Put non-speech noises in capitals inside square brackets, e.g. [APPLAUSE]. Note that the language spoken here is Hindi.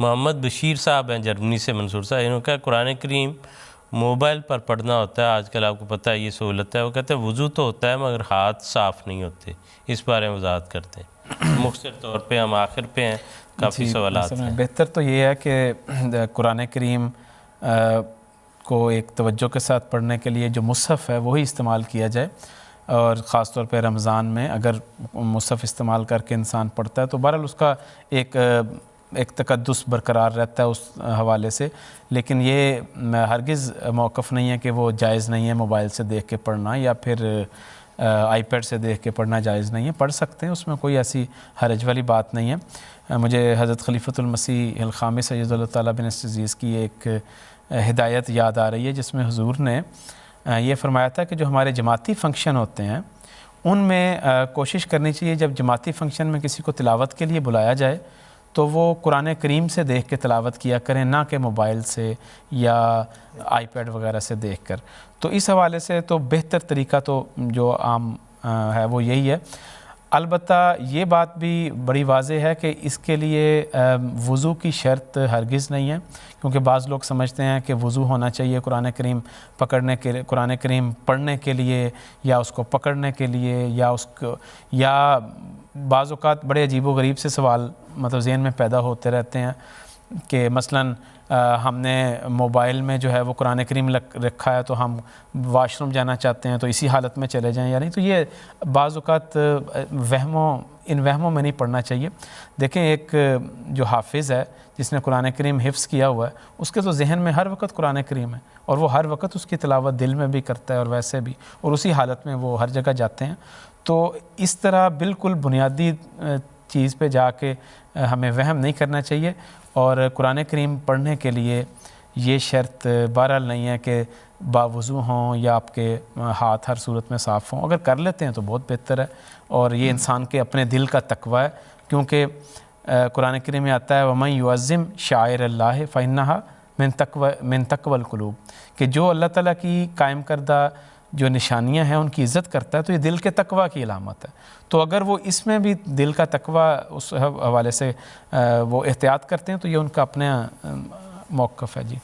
मोहम्मद बशीर साहब हैं जर्मनी से मंसूर साहब। इन्होंने कहा कुरान करीम मोबाइल पर पढ़ना होता है आजकल आपको पता है ये सहूलत है। वो कहते हैं वज़ू तो होता है मगर हाथ साफ़ नहीं होते। इस बारे में वजाहत करते हैं। [CLEARS THROAT] मुख्तर तौर पर हम आखिर पे हैं काफ़ी सवाल हैं। बेहतर तो ये है कि कुरान करीम को एक तवज्जो के साथ पढ़ने के लिए जो मुसफ़ है वही इस्तेमाल किया जाए। और ख़ास तौर पे रमज़ान में अगर मुसफ़ इस्तेमाल करके इंसान पढ़ता है तो बहरहाल उसका एक एक तकदस बरकरार रहता है उस हवाले से। लेकिन ये हरगिज़ मौक़ नहीं है कि वो जायज़ नहीं है मोबाइल से देख के पढ़ना या फिर आईपैड से देख के पढ़ना जायज़ नहीं है। पढ़ सकते हैं, उसमें कोई ऐसी हरज वाली बात नहीं है। मुझे हज़रत खलीफ़तुलमसीह ख़ामी सैद बिन अज़ीज़ की एक हिदायत याद आ रही है, जिसमें हजूर ने ये फरमाया था कि जो हमारे जमाती फ़ंक्शन होते हैं, उनमें कोशिश करनी चाहिए जब जमाती फ़ंक्शन में किसी को तिलावत के लिए बुलाया जाए तो वो कुरान करीम से देख के तलावत किया करें, ना कि मोबाइल से या आईपैड वगैरह से देख कर तो इस हवाले से तो बेहतर तरीका तो जो आम है वो यही है। अलबत् ये बात भी बड़ी वाज है कि इसके लिए वज़ू की शर्त हरगिज़ नहीं है, क्योंकि बाज़ लोग समझते हैं कि वज़ू होना चाहिए कुरान करीम पकड़ने के कुरान करीम पढ़ने के लिए या उसको पकड़ने के लिए या उसको, या बाज़ात बड़े अजीब व गरीब से सवाल मतलब जहन में पैदा होते रहते हैं कि मसला हमने मोबाइल में जो है वो कुरान करीम रखा है तो हम वाशरूम जाना चाहते हैं तो इसी हालत में चले जाएँ या नहीं? तो ये बाज़ात वहमों इन वहमों में नहीं पढ़ना चाहिए। देखें, एक, जो हाफिज़ है, जिसने कुरान करीम हिफ्स किया हुआ है, उसके तो जहन में हर वक्त कुरान करीम है और वो हर वक्त उसकी तलावत दिल में भी करता है और वैसे भी और उसी हालत में वो हर जगह जाते हैं। तो इस तरह बिल्कुल बुनियादी चीज़ पे जाके हमें वहम नहीं करना चाहिए और कुरान करीम पढ़ने के लिए ये शर्त बहरहाल नहीं है कि बावज़ू हों या आपके हाथ हर सूरत में साफ़ हों अगर कर लेते हैं तो बहुत बेहतर है। और ये इंसान के अपने दिल का तकवा है क्योंकि कुरान करीम में आता है वमई युज़म शायर अल्लाह फ़ैन्ना मिन तकव मिन तकवलकलूब कि जो अल्लाह ताला की कायम करदा जो निशानियाँ हैं उनकी इज़्ज़त करता है तो ये दिल के तकवा की अलामत है। तो अगर वो इसमें भी दिल का तकवा उस हवाले से वो एहतियात करते हैं तो ये उनका अपने मौक़ है जी।